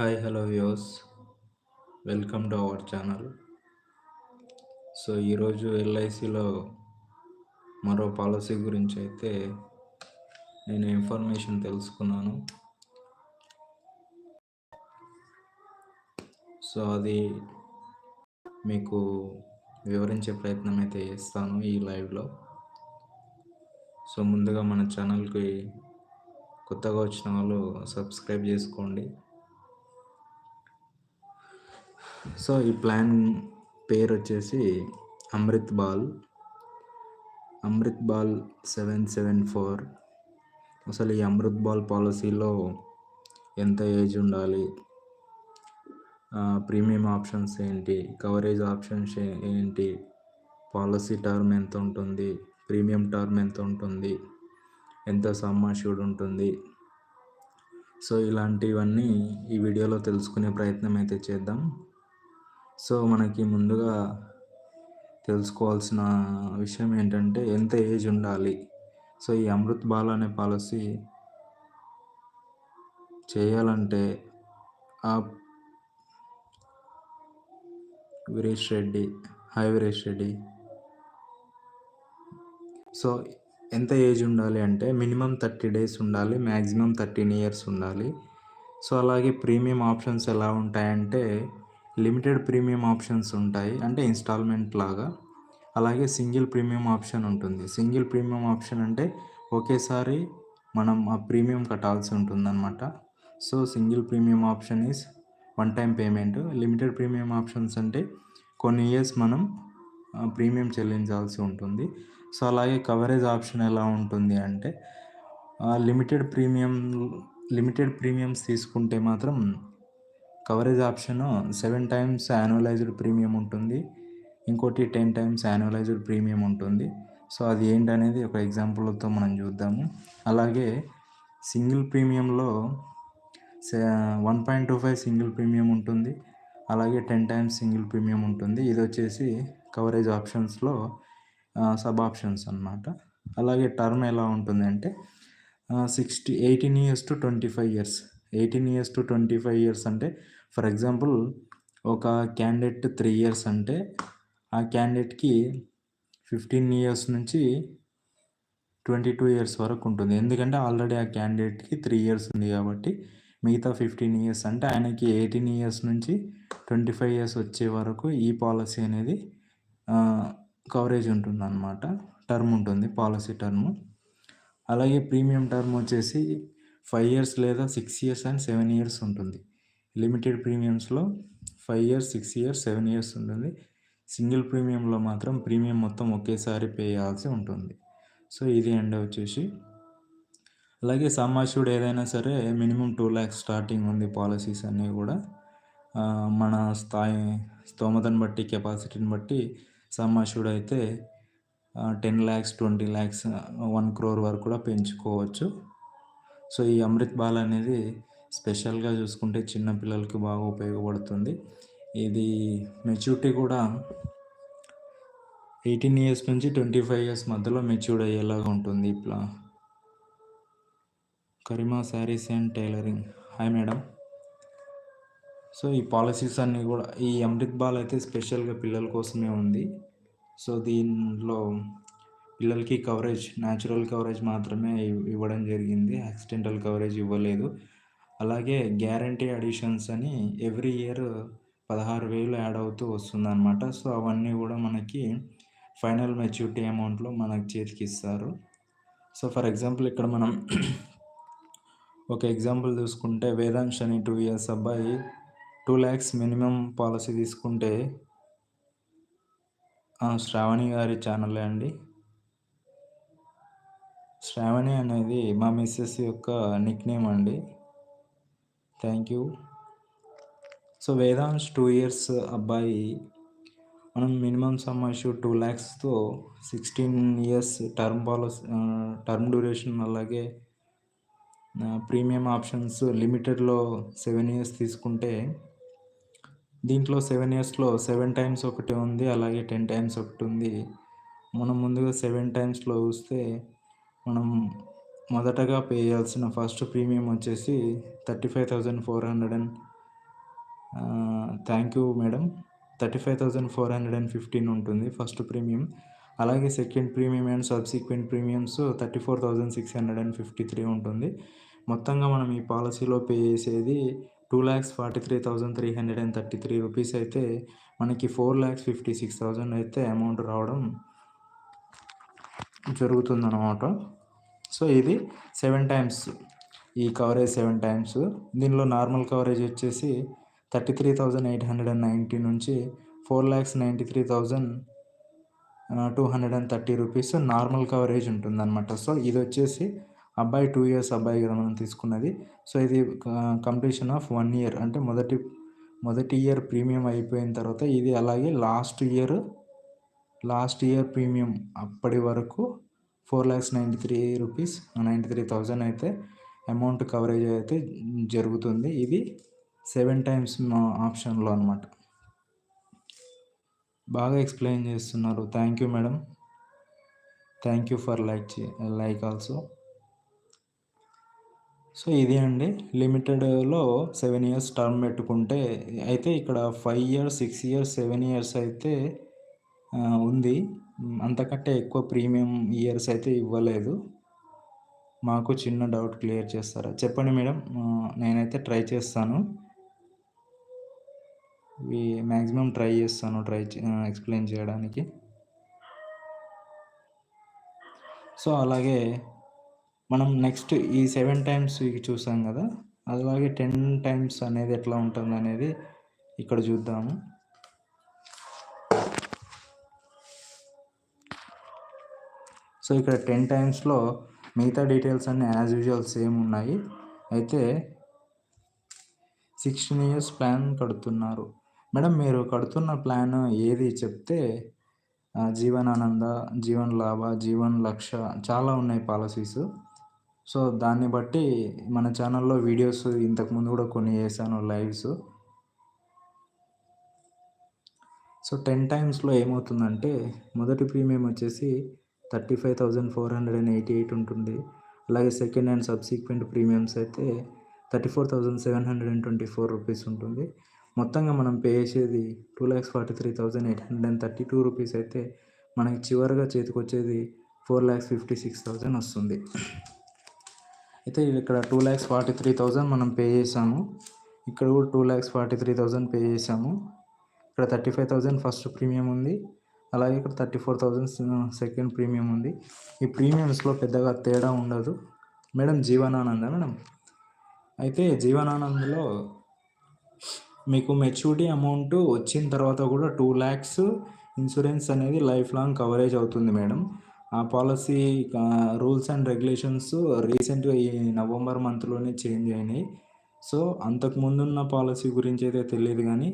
Hi hello viewers welcome to our channel so ఈరోజు ఎల్ఐసిలో మరో పాలసీ గురించి అయితే నేను ఇన్ఫర్మేషన్ తెలుసుకున్నాను. సో అది మీకు వివరించే ప్రయత్నం అయితే చేస్తాను ఈ లైవ్లో సో ముందుగా మన ఛానల్కి కొత్తగా వచ్చిన వాళ్ళు సబ్స్క్రైబ్ చేసుకోండి. సో ఈ ప్లాన్ పేరు వచ్చేసి Amrit Baal. Amrit Baal seven seven four. అసలు ఈ అమృత్ బాల్ పాలసీలో ఎంత ఏజ్ ఉండాలి? ప్రీమియం ఆప్షన్స్ ఏంటి? కవరేజ్ ఆప్షన్స్ ఏంటి? పాలసీ టర్మ్ ఎంత ఉంటుంది? ప్రీమియం టర్మ్ ఎంత ఉంటుంది? ఎంత సమ్మాష్యూడ్ ఉంటుంది? సో ఇలాంటివన్నీ ఈ వీడియోలో తెలుసుకునే ప్రయత్నం అయితే చేద్దాం. సో మనకి ముందుగా తెలుసుకోవాల్సిన విషయం ఏంటంటే ఎంత ఏజ్ ఉండాలి? సో ఈ అమృత్ బాల్ అనే పాలసీ చేయాలంటే ఆ వీరేష్ రెడ్డి హాయ్ వీరేష్ రెడ్డి. సో ఎంత ఏజ్ ఉండాలి అంటే మినిమం థర్టీ డేస్ ఉండాలి మ్యాక్సిమం థర్టీన్ ఇయర్స్ ఉండాలి. సో అలాగే ప్రీమియం ఆప్షన్స్ ఎలా ఉంటాయంటే లిమిటెడ్ ప్రీమియం ఆప్షన్స్ ఉంటాయి. అంటే ఇన్స్టాల్మెంట్ లాగా. అలాగే సింగిల్ ప్రీమియం ఆప్షన్ ఉంటుంది. సింగిల్ ప్రీమియం ఆప్షన్ అంటే ఒకేసారి మనం ఆ ప్రీమియం కట్టాల్సి ఉంటుందన్నమాట. So single premium option is one time payment limited premium options అంటే కొన్ని ఇయర్స్ మనం ప్రీమియం చెల్లించాల్సి ఉంటుంది. సో అలాగే కవరేజ్ ఆప్షన్ ఎలా ఉంటుంది అంటే లిమిటెడ్ ప్రీమియం లిమిటెడ్ ప్రీమియమ్స్ తీసుకుంటే మాత్రం coverage option seven times annualised premium ఉంటుంది. ఇంకోటి టెన్ టైమ్స్ యాన్యువలైజ్డ్ ప్రీమియం ఉంటుంది. సో అది ఏంటనేది ఒక ఎగ్జాంపుల్తో మనం చూద్దాము. అలాగే single ప్రీమియంలో one point two five single premium ఉంటుంది. అలాగే టెన్ టైమ్స్ సింగిల్ ప్రీమియం ఉంటుంది. ఇది వచ్చేసి కవరేజ్ ఆప్షన్స్లో సబ్ ఆప్షన్స్ అనమాట అలాగే టర్మ్ ఎలా ఉంటుంది అంటే sixty eighteen years to twenty five years. Eighteen years to twenty five years అంటే ఫర్ ఎగ్జాంపుల్ ఒక క్యాండిడేట్ త్రీ ఇయర్స్ అంటే ఆ క్యాండిడేట్కి ఫిఫ్టీన్ ఇయర్స్ నుంచి ట్వంటీ టూ ఇయర్స్ వరకు ఉంటుంది. ఎందుకంటే ఆల్రెడీ ఆ క్యాండిడేట్కి త్రీ ఇయర్స్ ఉంది కాబట్టి మిగతా ఫిఫ్టీన్ ఇయర్స్ అంటే ఆయనకి ఎయిటీన్ ఇయర్స్ నుంచి ట్వంటీ ఫైవ్ ఇయర్స్ వచ్చే వరకు ఈ పాలసీ అనేది కవరేజ్ ఉంటుంది అనమాట టర్మ్ ఉంటుంది పాలసీ టర్మ్. అలాగే ప్రీమియం టర్మ్ వచ్చేసి ఫైవ్ ఇయర్స్ లేదా six years and seven years ఉంటుంది. Limited ప్రీమియమ్స్లో five years six years seven years ఉంటుంది. సింగిల్ ప్రీమియంలో మాత్రం ప్రీమియం మొత్తం ఒకేసారి పే చేయాల్సి ఉంటుంది. సో ఇది ఎండ్ వచ్చేసి. అలాగే సమాషుడ్ ఏదైనా సరే మినిమం టూ ల్యాక్స్ స్టార్టింగ్ ఉంది పాలసీస్ అన్నీ కూడా. మన స్థాయి స్తోమతను బట్టి కెపాసిటీని బట్టి సమాషుడ్ అయితే ten lakhs twenty lakhs one crore వరకు కూడా పెంచుకోవచ్చు. సో ఈ అమృత్ బాల్ అనేది స్పెషల్గా చూసుకుంటే చిన్న పిల్లలకి బాగా ఉపయోగపడుతుంది. ఇది మెచ్యూరిటీ కూడా ఎయిటీన్ ఇయర్స్ నుంచి ట్వంటీ ఫైవ్ ఇయర్స్ మధ్యలో మెచ్యూర్డ్ అయ్యేలాగా ఉంటుంది ఇట్లా Karima saris and tailoring. Hi madam. So ఈ పాలసీస్ అన్నీ కూడా ఈ అమృత్ బాల్ అయితే స్పెషల్గా పిల్లల కోసమే ఉంది. సో దీనిలో పిల్లలకి కవరేజ్ న్యాచురల్ కవరేజ్ మాత్రమే ఇవ్వడం జరిగింది. యాక్సిడెంటల్ కవరేజ్ ఇవ్వలేదు. అలాగే గ్యారంటీ అడిషన్స్ అని ఎవ్రీ ఇయర్ పదహారు వేలు యాడ్ అవుతూ వస్తుందన్నమాట. సో అవన్నీ కూడా మనకి ఫైనల్ మెచ్యూరిటీ అమౌంట్లో మనకి చేతికి ఇస్తారు. సో ఫర్ ఎగ్జాంపుల్ ఇక్కడ మనం ఒక ఎగ్జాంపుల్ చూసుకుంటే వేదాంశ్ అని టూ ఇయర్స్ అబ్బాయి టూ ల్యాక్స్ మినిమం పాలసీ తీసుకుంటే శ్రావణి గారి ఛానలే అండి? శ్రావణి అనేది మా మిస్సెస్ యొక్క నిక్ నేమ్ అండి. Thank you so Vedansh two years అబ్బాయి మనం minimum sum two ల్యాక్స్తో sixteen years term policy term duration అలాగే ప్రీమియం ఆప్షన్స్ లిమిటెడ్లో సెవెన్ ఇయర్స్ తీసుకుంటే దీంట్లో సెవెన్ ఇయర్స్లో సెవెన్ టైమ్స్ ఒకటి ఉంది అలాగే టెన్ టైమ్స్ ఒకటి ఉంది. మనం ముందుగా సెవెన్ టైమ్స్లో చూస్తే మనం మొదటగా పే చేయాల్సిన ఫస్ట్ ప్రీమియం వచ్చేసి thirty five thousand four hundred and thank you madam thirty five thousand four hundred and fifteen ఉంటుంది ఫస్ట్ ప్రీమియం. అలాగే second premium and subsequent premiums thirty four thousand six hundred and fifty three ఉంటుంది. మొత్తంగా మనం ఈ పాలసీలో pay చేసేది two lakhs forty three thousand three hundred and thirty three rupees అయితే మనకి four lakhs fifty six thousand అయితే అమౌంట్ రావడం జరుగుతుందన్నమాట. సో ఇది సెవెన్ టైమ్స్. ఈ కవరేజ్ సెవెన్ టైమ్స్. దీనిలో నార్మల్ కవరేజ్ వచ్చేసి thirty three thousand eight hundred and ninety నుంచి four lakhs ninety three thousand two hundred and thirty rupees normal coverage ఉంటుందన్నమాట. So ఇది వచ్చేసి అబ్బాయి టూ ఇయర్స్ అబ్బాయి కదా మనం తీసుకున్నది. సో ఇది కంప్లీషన్ ఆఫ్ వన్ ఇయర్. అంటే మొదటి మొదటి ఇయర్ ప్రీమియం అయిపోయిన తర్వాత ఇది అలాగే last year last year premium అప్పటి వరకు four lakhs ninety three rupees ninety three thousand అయితే అమౌంట్ కవరేజ్ అయితే జరుగుతుంది. ఇది సెవెన్ టైమ్స్ ఆప్షన్లో అనమాట బాగా ఎక్స్ప్లెయిన్ చేస్తున్నారు. Thank you madam. Thank you for like like also. So ఇది అండి. లిమిటెడ్లో సెవెన్ ఇయర్స్ టర్మ్ పెట్టుకుంటే అయితే ఇక్కడ five years six years seven years అయితే ఉంది. అంతకంటే ఎక్కువ ప్రీమియం ఇయర్స్ అయితే ఇవ్వలేదు. మాకు చిన్న డౌట్ క్లియర్ చేస్తారా? చెప్పండి మేడం. నేనైతే ట్రై చేస్తాను. మ్యాక్సిమం ట్రై చేస్తాను ట్రై ఎక్స్ప్లెయిన్ చేయడానికి. సో అలాగే మనం నెక్స్ట్ ఈ సెవెన్ టైమ్స్ చూసాం కదా అలాగే టెన్ టైమ్స్ అనేది ఎట్లా ఉంటుంది అనేది ఇక్కడ చూద్దాము. సో ఇక్కడ టెన్ టైమ్స్లో మిగతా డీటెయిల్స్ అన్నీ యాజ్ యూజువల్ సేమ్ ఉన్నాయి. అయితే సిక్స్టీన్ ఇయర్స్ ప్లాన్ కడుతున్నారు. మేడం మీరు కడుతున్న ప్లాన్ ఏది? చెప్తే జీవనానంద జీవన్ లాభ జీవన్ లక్ష చాలా ఉన్నాయి పాలసీస్. సో దాన్ని బట్టి మన ఛానల్లో వీడియోస్ ఇంతకుముందు కూడా కొన్ని చేశాను లైవ్స్. సో టెన్ టైమ్స్లో ఏమవుతుందంటే మొదటి ప్రీమియం వచ్చేసి thirty five thousand four hundred and eighty eight ఉంటుంది. అలాగే సెకండ్ అండ్ సబ్సిక్వెంట్ ప్రీమియమ్స్ అయితే thirty four thousand seven hundred and twenty four rupees ఉంటుంది. మొత్తంగా మనం పే చేసేది two lakhs forty three thousand eight hundred and thirty two rupees అయితే మనకి చివరిగా చేతికి వచ్చేది four lakhs fifty six thousand వస్తుంది. అయితే ఇక్కడ two lakhs forty three thousand మనం పే చేసాము ఇక్కడ కూడా two lakhs forty three thousand pay చేసాము ఇక్కడ thirty five thousand first premium ఉంది. అలాగే ఇక్కడ thirty four thousand second premium ఉంది. ఈ ప్రీమియమ్స్లో పెద్దగా తేడా ఉండదు. Madam Jeevan Anand madam? అయితే జీవనానందలో మీకు మెచ్యూరిటీ అమౌంట్ వచ్చిన తర్వాత కూడా టూ ల్యాక్స్ ఇన్సూరెన్స్ అనేది లైఫ్ లాంగ్ కవరేజ్ అవుతుంది మేడం. ఆ పాలసీ రూల్స్ అండ్ రెగ్యులేషన్స్ రీసెంట్గా ఈ నవంబర్ మంత్లోనే చేంజ్ అయినాయి. సో అంతకు ముందున్న పాలసీ గురించి అయితే తెలియదు కానీ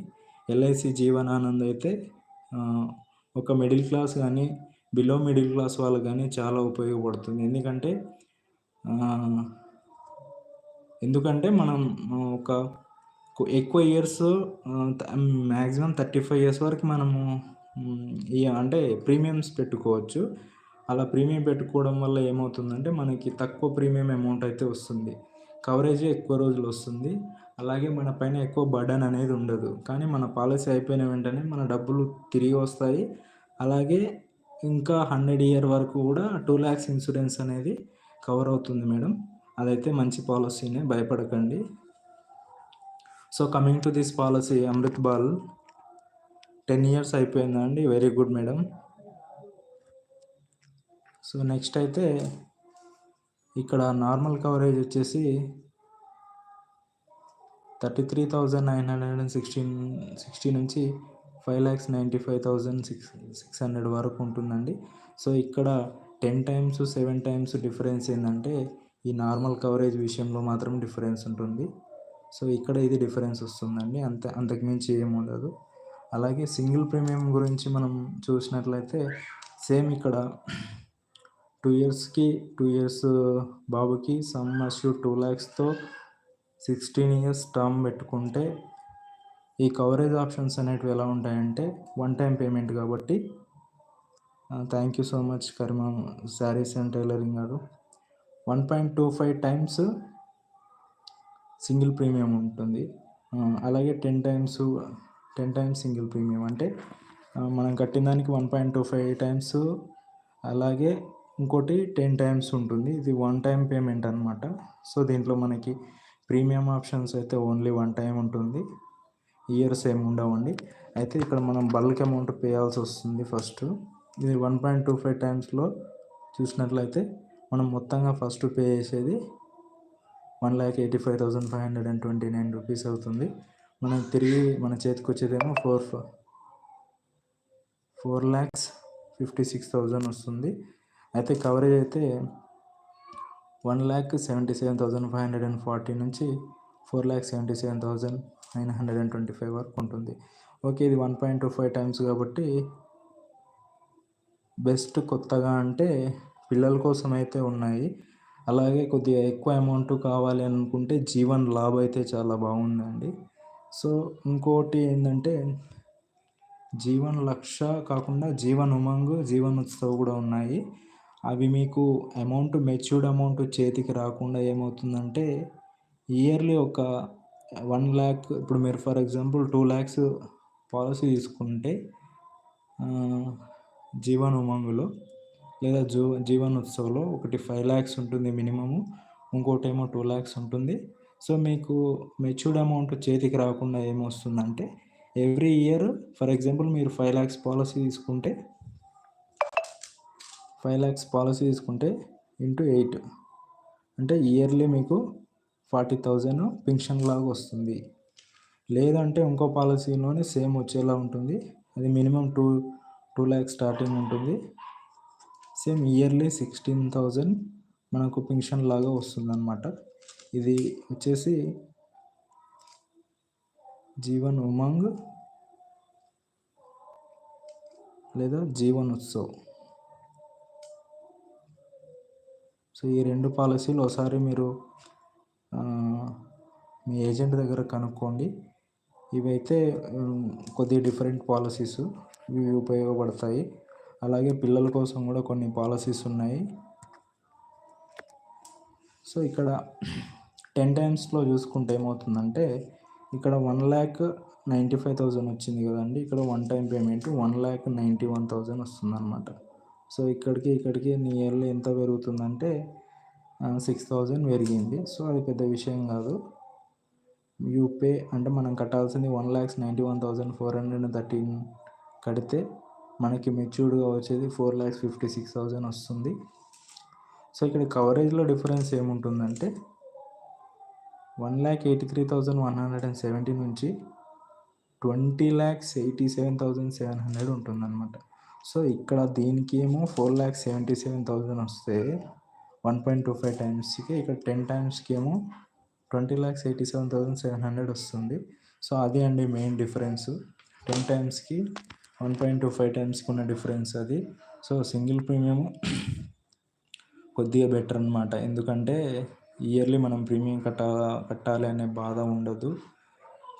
ఎల్ఐసి జీవనానంద్ అయితే ఒక మిడిల్ క్లాస్ కానీ బిలో మిడిల్ క్లాస్ వాళ్ళకి కానీ చాలా ఉపయోగపడుతుంది. ఎందుకంటే ఎందుకంటే మనం ఒక ఎక్కువ years maximum thirty five years వరకు మనము అంటే ప్రీమియమ్స్ పెట్టుకోవచ్చు. అలా ప్రీమియం పెట్టుకోవడం వల్ల ఏమవుతుందంటే మనకి తక్కువ ప్రీమియం అమౌంట్ అయితే వస్తుంది. కవరేజ్ ఎక్కువ రోజులు వస్తుంది. అలాగే మన పైన ఎక్కువ బర్డన్ అనేది ఉండదు. కానీ మన పాలసీ అయిపోయిన వెంటనే మన డబ్బులు తిరిగి వస్తాయి. అలాగే ఇంకా హండ్రెడ్ ఇయర్ వరకు కూడా టూ ల్యాక్స్ ఇన్సూరెన్స్ అనేది కవర్ అవుతుంది మేడం. అదైతే మంచి పాలసీనే భయపడకండి. So coming to this policy Amrit Bal ten years అయిపోయిందండి. Very good madam. So next అయితే ఇక్కడ నార్మల్ కవరేజ్ వచ్చేసి thirty three thousand nine hundred and sixteen sixty నుంచి five lakhs ninety five thousand six six hundred వరకు ఉంటుందండి. So ఇక్కడ ten times seven times difference ఏంటంటే ఈ నార్మల్ కవరేజ్ విషయంలో మాత్రం డిఫరెన్స్ ఉంటుంది. సో ఇక్కడ ఇది డిఫరెన్స్ వస్తుందండి. అంత అంతకుమించి ఏముండదు అలాగే సింగిల్ ప్రీమియం గురించి మనం చూసినట్లయితే సేమ్ ఇక్కడ టూ ఇయర్స్కి టూ ఇయర్స్ బాబుకి సమ్ అష్యూ టూ ల్యాక్స్తో సిక్స్టీన్ ఇయర్స్ టర్మ్ పెట్టుకుంటే ఈ కవరేజ్ ఆప్షన్స్ అనేటివి ఎలా ఉంటాయంటే వన్ టైం పేమెంట్ కాబట్టి thank you so much Karma saris and tailoring గారు. One point two five times single premium ఉంటుంది. అలాగే ten times ten times single premium అంటే మనం కట్టిన దానికి one point two five times అలాగే ఇంకోటి టెన్ టైమ్స్ ఉంటుంది. ఇది వన్ టైం పేమెంట్ అనమాట సో దీంట్లో మనకి ప్రీమియం ఆప్షన్స్ అయితే ఓన్లీ వన్ టైం ఉంటుంది. ఇయర్స్ ఏమి ఉండవండి. అయితే ఇక్కడ మనం బల్క్ అమౌంట్ పేయాల్సి వస్తుంది ఫస్ట్. ఇది వన్ పాయింట్ టూ ఫైవ్ టైమ్స్లో చూసినట్లయితే మనం మొత్తంగా ఫస్ట్ పే చేసేది one lakh eighty five thousand five hundred and twenty nine rupees అవుతుంది. మనం తిరిగి మన చేతికి వచ్చేదేమో four four lakhs fifty six thousand వస్తుంది. అయితే కవరేజ్ అయితే one lakh seventy seven thousand five hundred and forty నుంచి four lakh seventy seven thousand nine hundred and twenty five వరకు ఉంటుంది. ఓకే ఇది one point two five times కాబట్టి best కొత్తగా అంటే పిల్లల కోసం అయితే ఉన్నాయి. అలాగే కొద్దిగా ఎక్కువ అమౌంట్ కావాలి అనుకుంటే జీవన్ లాభ్ అయితే చాలా బాగుందండి. సో ఇంకోటి ఏంటంటే జీవన్ లక్ష కాకుండా జీవన్ ఉమంగ్ జీవన్ ఉత్సవ్ కూడా ఉన్నాయి. అవి మీకు అమౌంట్ మెచ్యూర్డ్ అమౌంట్ చేతికి రాకుండా ఏమవుతుందంటే ఇయర్లీ ఒక వన్ ల్యాక్ ఇప్పుడు మీరు for example two lakhs policy తీసుకుంటే జీవన్ ఉమంగ్లో లేదా జూ జీవన్ ఉత్సవ్లో ఒకటి ఫైవ్ ల్యాక్స్ ఉంటుంది మినిమము ఇంకోటి ఏమో టూ ల్యాక్స్ ఉంటుంది. సో మీకు మెచ్యూర్డ్ అమౌంట్ చేతికి రాకుండా ఏమొస్తుందంటే ఎవ్రీ ఇయర్ ఫర్ ఎగ్జాంపుల్ మీరు ఫైవ్ ల్యాక్స్ పాలసీ తీసుకుంటే ఫైవ్ ల్యాక్స్ పాలసీ తీసుకుంటే ఇంటూ ఎయిట్. అంటే ఇయర్లీ మీకు ఫార్టీ థౌజండ్ పెన్షన్ లాగా వస్తుంది. లేదంటే ఇంకో పాలసీలోనే సేమ్ వచ్చేలా ఉంటుంది. అది minimum two two lakhs starting ఉంటుంది. సేమ్ ఇయర్లీ సిక్స్టీన్ థౌజండ్ మనకు పెన్షన్ లాగా వస్తుందన్నమాట. ఇది వచ్చేసి జీవన్ ఉమంగ్ లేదా జీవన్ ఉత్సవ్. సో ఈ రెండు పాలసీలు ఒకసారి మీరు మీ ఏజెంట్ దగ్గర కనుక్కోండి. ఇవైతే కొద్దిగా డిఫరెంట్ పాలసీస్ ఇవి ఉపయోగపడతాయి. అలాగే పిల్లల కోసం కూడా కొన్ని పాలసీస్ ఉన్నాయి. సో ఇక్కడ టెన్ టైమ్స్లో చూసుకుంటే ఏమవుతుందంటే ఇక్కడ one lakh ninety five thousand వచ్చింది కదండి. ఇక్కడ one time payment one lakh ninety one thousand వస్తుందన్నమాట. సో ఇక్కడికి ఇక్కడికి నియర్లీ ఎంత పెరుగుతుందంటే సిక్స్ థౌజండ్ పెరిగింది. సో అది పెద్ద విషయం కాదు. యూపే అంటే మనం కట్టాల్సింది one lakhs ninety one thousand four hundred and thirteen కడితే మనకి మెచ్యూర్డ్గా వచ్చేది four lakhs fifty six thousand వస్తుంది. సో ఇక్కడ కవరేజ్లో డిఫరెన్స్ ఏముంటుందంటే one lakh eighty three thousand one hundred and seventy నుంచి twenty lakhs eighty seven thousand seven hundred ఉంటుందన్నమాట. సో ఇక్కడ దీనికి ఏమో four lakhs seventy seven thousand వస్తే వన్ పాయింట్ టూ ఫైవ్ టైమ్స్కి ఇక్కడ టెన్ టైమ్స్కి ఏమో twenty lakhs eighty seven thousand seven hundred వస్తుంది. సో అది అండి మెయిన్ డిఫరెన్స్ టెన్ టైమ్స్కి వన్ పాయింట్ టూ ఫైవ్ టైమ్స్కి ఉన్న డిఫరెన్స్ అది. సో సింగిల్ ప్రీమియం కొద్దిగా బెటర్ అనమాట ఎందుకంటే ఇయర్లీ మనం ప్రీమియం కట్టా కట్టాలి అనే బాధ ఉండదు.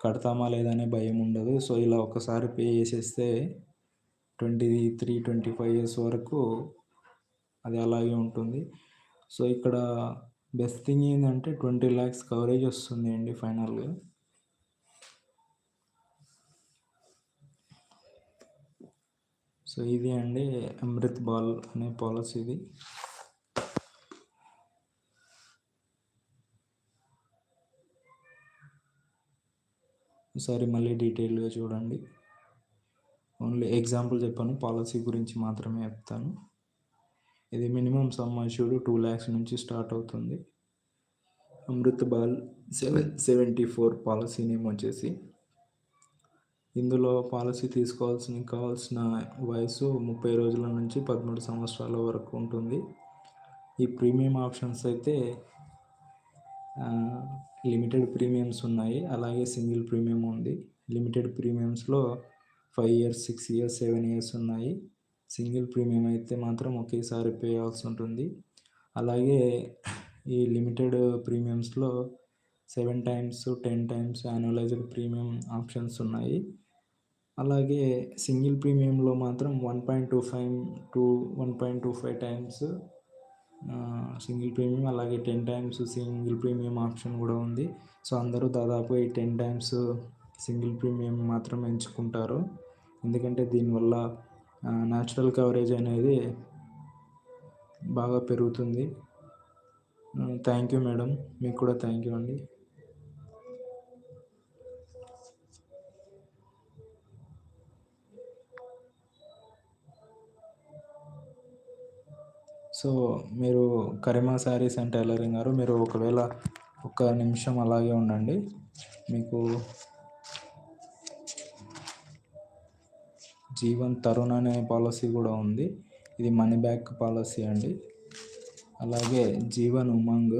కడతామా లేదనే భయం ఉండదు. సో ఇలా ఒకసారి పే చేసేస్తే twenty three twenty five years వరకు అది అలాగే ఉంటుంది. సో ఇక్కడ బెస్ట్ థింగ్ ఏంటంటే ట్వంటీ ల్యాక్స్ కవరేజ్ వస్తుంది అండి ఫైనల్గా సో ఇది అండి అమృత్ బాల్ అనే పాలసీ ఇది ఒకసారి మళ్ళీ డీటెయిల్గా చూడండి. ఓన్లీ ఎగ్జాంపుల్ చెప్పాను పాలసీ గురించి మాత్రమే చెప్తాను. ఇది minimum sum assured two lakhs నుంచి స్టార్ట్ అవుతుంది. Amrit Bal seven seventy four policy name వచ్చేసి ఇందులో పాలసీ తీసుకోవాల్సిన కావాల్సిన వయసు ముప్పై రోజుల నుంచి పదమూడు సంవత్సరాల వరకు ఉంటుంది. ఈ ప్రీమియం ఆప్షన్స్ అయితే లిమిటెడ్ ప్రీమియమ్స్ ఉన్నాయి. అలాగే సింగిల్ ప్రీమియం ఉంది. Limited ప్రీమియమ్స్లో five years six years seven years ఉన్నాయి. సింగిల్ ప్రీమియం అయితే మాత్రం ఒకేసారి పే అవ్వాల్సి ఉంటుంది. అలాగే ఈ limited ప్రీమియమ్స్లో seven times ten times annualised premium options ఉన్నాయి. అలాగే సింగిల్ ప్రీమియంలో మాత్రం one point two five two one point two five times single premium అలాగే ten times single premium option కూడా ఉంది. సో అందరూ దాదాపు ఈ టెన్ టైమ్స్ సింగిల్ ప్రీమియం మాత్రం ఎంచుకుంటారు. ఎందుకంటే దీనివల్ల న్యాచురల్ కవరేజ్ అనేది బాగా పెరుగుతుంది. థ్యాంక్ యూ మేడం మీకు కూడా థ్యాంక్ యూ అండి. సో మీరు కరిమా శారీస్ అండ్ టైలరింగ్ గారు మీరు ఒకవేళ ఒక నిమిషం అలాగే ఉండండి. మీకు జీవన్ తరుణ్ అనే పాలసీ కూడా ఉంది. ఇది మనీ బ్యాక్ పాలసీ అండి. అలాగే జీవన్ ఉమంగ్.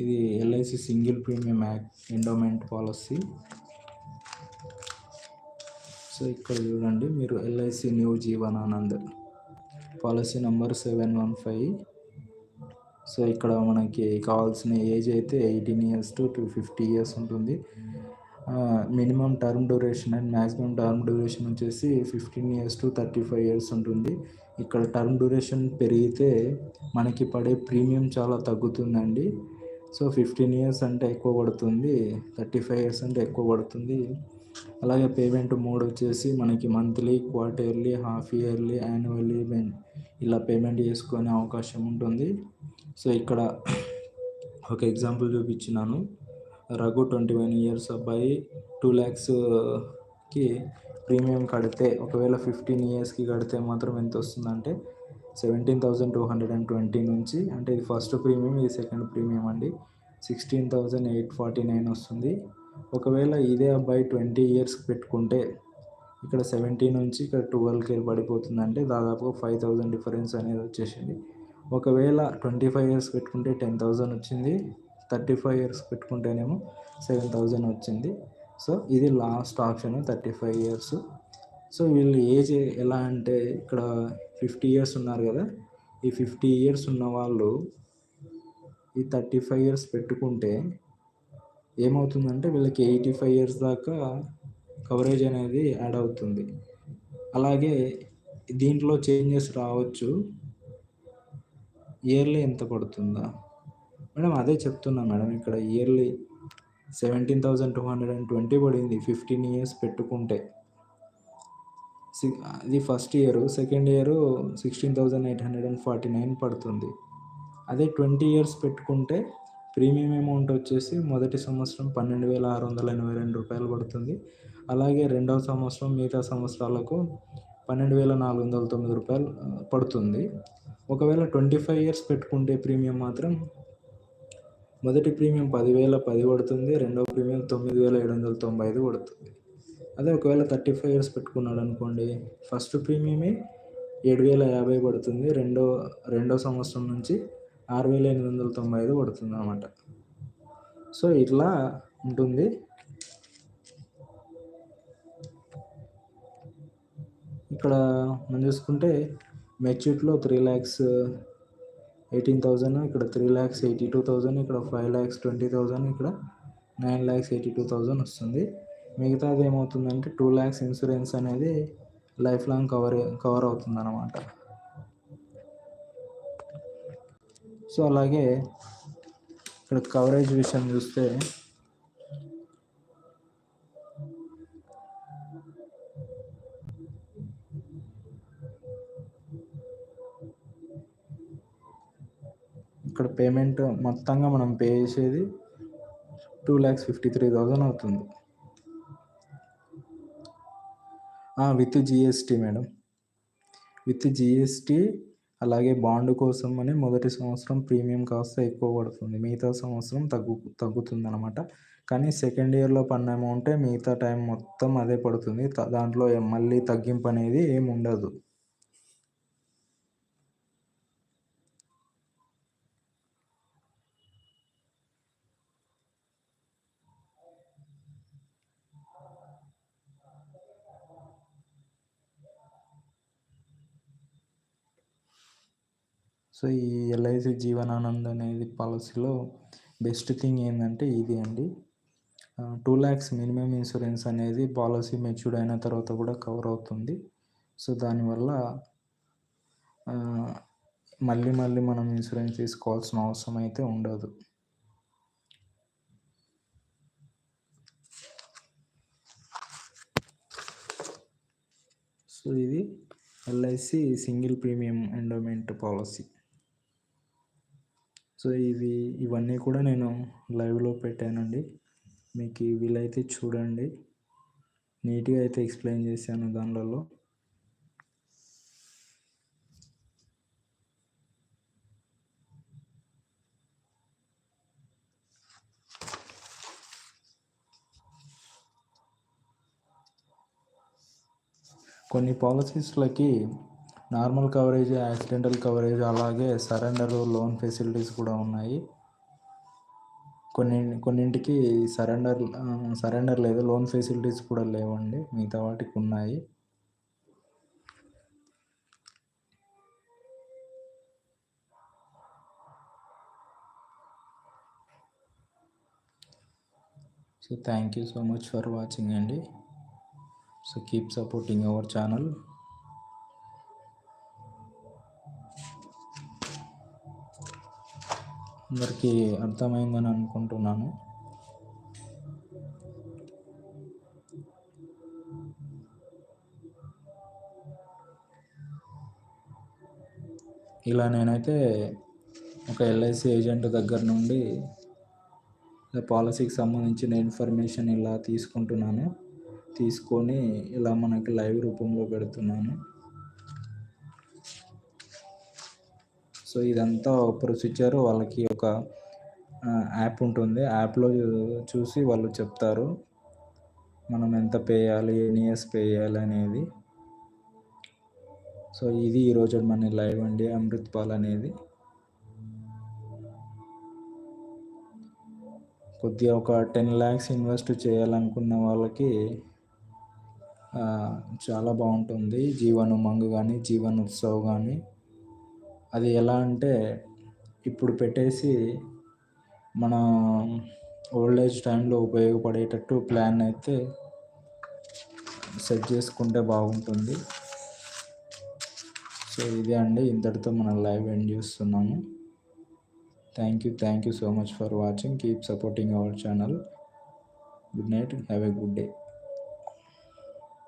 ఇది LIC single premium act endowment policy. So ఇక్కడ చూడండి మీరు LIC new Jeevan Anand policy number seven one five. So ఇక్కడ మనకి కావాల్సిన ఏజ్ అయితే eighteen years to two fifty years ఉంటుంది. Minimum term duration and maximum term duration వచ్చేసి fifteen years to thirty five years ఉంటుంది. ఇక్కడ టర్మ్ డ్యూరేషన్ పెరిగితే మనకి పడే ప్రీమియం చాలా తగ్గుతుందండి. సో ఫిఫ్టీన్ ఇయర్స్ అంటే ఎక్కువ పడుతుంది థర్టీ ఫైవ్ ఇయర్స్ అంటే ఎక్కువ పడుతుంది. అలాగే పేమెంట్ మోడ్ వచ్చేసి మనకి monthly quarterly half yearly annually ఇలా పేమెంట్ చేసుకునే అవకాశం ఉంటుంది. సో ఇక్కడ ఒక ఎగ్జాంపుల్ చూపించినాను. రఘు ట్వంటీ వన్ ఇయర్స్ అబ్బాయి టూ ల్యాక్స్కి ప్రీమియం కడితే ఒకవేళ ఫిఫ్టీన్ ఇయర్స్కి కడితే మాత్రం ఎంత వస్తుందంటే seventeen thousand two hundred and twenty నుంచి అంటే ఇది ఫస్ట్ ప్రీమియం ఇది సెకండ్ ప్రీమియం అండి. Sixteen thousand eight forty nine వస్తుంది. ఒకవేళ ఇదే అబ్బాయి ట్వంటీ ఇయర్స్ పెట్టుకుంటే ఇక్కడ సెవెంటీ నుంచి ఇక్కడ ట్వెల్వ్కి పడిపోతుందంటే దాదాపు దాదాపుగా ఫైవ్ థౌజండ్ డిఫరెన్స్ అనేది వచ్చేసింది. ఒకవేళ ట్వంటీ ఫైవ్ ఇయర్స్ పెట్టుకుంటే టెన్ థౌజండ్ వచ్చింది థర్టీ ఫైవ్ ఇయర్స్ పెట్టుకుంటేనేమో సెవెన్ థౌజండ్ వచ్చింది. సో ఇది last option thirty five years so వీళ్ళు ఏజ్ ఎలా అంటే ఇక్కడ ఫిఫ్టీ ఇయర్స్ ఉన్నారు కదా. ఈ ఫిఫ్టీ ఇయర్స్ ఉన్న వాళ్ళు ఈ థర్టీ ఫైవ్ ఇయర్స్ పెట్టుకుంటే ఏమవుతుందంటే వీళ్ళకి ఎయిటీ ఫైవ్ ఇయర్స్ దాకా కవరేజ్ అనేది యాడ్ అవుతుంది. అలాగే దీంట్లో చేంజెస్ రావచ్చు. ఇయర్లీ ఎంత పడుతుందా? మేడం అదే చెప్తున్నా మేడం ఇక్కడ yearly seventeen thousand two hundred and twenty పడింది ఫిఫ్టీన్ ఇయర్స్ పెట్టుకుంటే. ఇది first year second year sixteen thousand eight hundred and forty nine పడుతుంది. అదే ట్వంటీ ఇయర్స్ పెట్టుకుంటే ప్రీమియం అమౌంట్ వచ్చేసి మొదటి సంవత్సరం పన్నెండు వేల ఆరు వందల ఎనభై రెండు రూపాయలు పడుతుంది. అలాగే రెండవ సంవత్సరం మిగతా సంవత్సరాలకు పన్నెండు వేల నాలుగు వందల తొమ్మిది రూపాయలు పడుతుంది. ఒకవేళ ట్వంటీ ఫైవ్ ఇయర్స్ పెట్టుకుంటే ప్రీమియం మాత్రం మొదటి ప్రీమియం పదివేల పది పడుతుంది రెండవ ప్రీమియం తొమ్మిది వేల ఏడు వందల తొంభై ఐదు పడుతుంది. అదే ఒకవేళ థర్టీ ఫైవ్ ఇయర్స్ పెట్టుకున్నాడు అనుకోండి ఫస్ట్ ప్రీమియమే ఏడు వేల యాభై పడుతుంది రెండో రెండో సంవత్సరం నుంచి ఆరు వేల ఎనిమిది వందల తొంభై ఐదు పడుతుంది అన్నమాట. సో ఇట్లా ఉంటుంది. ఇక్కడ మనం చూసుకుంటే మెచ్యూర్లో త్రీ ల్యాక్స్ ఎయిటీన్ థౌజండ్ ఇక్కడ three lakhs eighty two thousand ఇక్కడ ఫైవ్ ల్యాక్స్ ట్వంటీ థౌజండ్ ఇక్కడ nine lakhs eighty two thousand వస్తుంది. మిగతాది ఏమవుతుందంటే టూ ల్యాక్స్ ఇన్సూరెన్స్ అనేది లైఫ్ లాంగ్ కవర్ కవర్ అవుతుందన్నమాట. సో అలాగే ఇక్కడ కవరేజ్ విషయం చూస్తే ఇక్కడ పేమెంట్ మొత్తంగా మనం పే చేసేది two lakhs fifty three thousand అవుతుంది with GST madam with GST అలాగే బాండ్ కోసం అని మొదటి సంవత్సరం ప్రీమియం కాస్త ఎక్కువ పడుతుంది. మిగతా సంవత్సరం తగ్గు తగ్గుతుంది అనమాట కానీ సెకండ్ ఇయర్లో పన్న అమౌంటే మిగతా టైం మొత్తం అదే పడుతుంది. దాంట్లో మళ్ళీ తగ్గింపు అనేది ఏమి ఉండదు. సో ఈ ఎల్ఐసి జీవనానంద్ అనేది పాలసీలో బెస్ట్ థింగ్ ఏంటంటే ఇది అండి. టూ ల్యాక్స్ మినిమం ఇన్సూరెన్స్ అనేది పాలసీ మెచ్యూర్డ్ అయిన తర్వాత కూడా కవర్ అవుతుంది. సో దానివల్ల మళ్ళీ మళ్ళీ మనం ఇన్సూరెన్స్ తీసుకోవాల్సిన అవసరం అయితే ఉండదు. సో ఇది LIC single premium endowment policy. So ఇవి ఇవన్నీ కూడా నేను లైవ్లో పెట్టానండి. మీకు వీలైతే చూడండి. నీట్గా అయితే ఎక్స్ప్లెయిన్ చేశాను దానిలలో. కొన్ని పాలసీస్లకి నార్మల్ కవరేజ్ యాక్సిడెంటల్ కవరేజ్ అలాగే సరెండర్ లోన్ ఫెసిలిటీస్ కూడా ఉన్నాయి. కొన్ని కొన్నింటికి సరెండర్ సరెండర్ లేదు లోన్ ఫెసిలిటీస్ కూడా లేవండి మిగతా వాటికి ఉన్నాయి. So thank you so much for watching అండి. So keep supporting our channel అందరికీ అర్థమైందని అనుకుంటున్నాను. ఇలా నేనైతే ఒక ఎల్ఐసి ఏజెంట్ దగ్గర నుండి పాలసీకి సంబంధించిన ఇన్ఫర్మేషన్ ఇలా తీసుకుంటున్నాను. తీసుకొని ఇలా మనకి లైవ్ రూపంలో పెడుతున్నాను. సో ఇదంతా ప్రొసీజర్ వాళ్ళకి ఒక యాప్ ఉంటుంది. యాప్లో చూసి వాళ్ళు చెప్తారు. మనం ఎంత పే చేయాలి ఎన్ని ఇయర్స్ పే చేయాలి అనేది. సో ఇది ఈరోజు మన లైవ్ అండి. అమృత్పాల్ అనేది. కొద్దిగా ఒక టెన్ ల్యాక్స్ ఇన్వెస్ట్ చేయాలనుకున్న వాళ్ళకి చాలా బాగుంటుంది. జీవన్ ఉమంగ్ కానీ జీవన్ ఉత్సవ్ కానీ అది ఎలా అంటే ఇప్పుడు పెట్టేసి మన ఓల్డ్ ఏజ్ టైంలో ఉపయోగపడేటట్టు ప్లాన్ అయితే సెట్ చేసుకుంటే బాగుంటుంది. సో ఇదే అండి. ఇంతటితో మనం లైవ్ ఎండ్ చేస్తున్నాము. Thank you thank you so much for watching. Keep supporting our channel. Good night. Have a good day.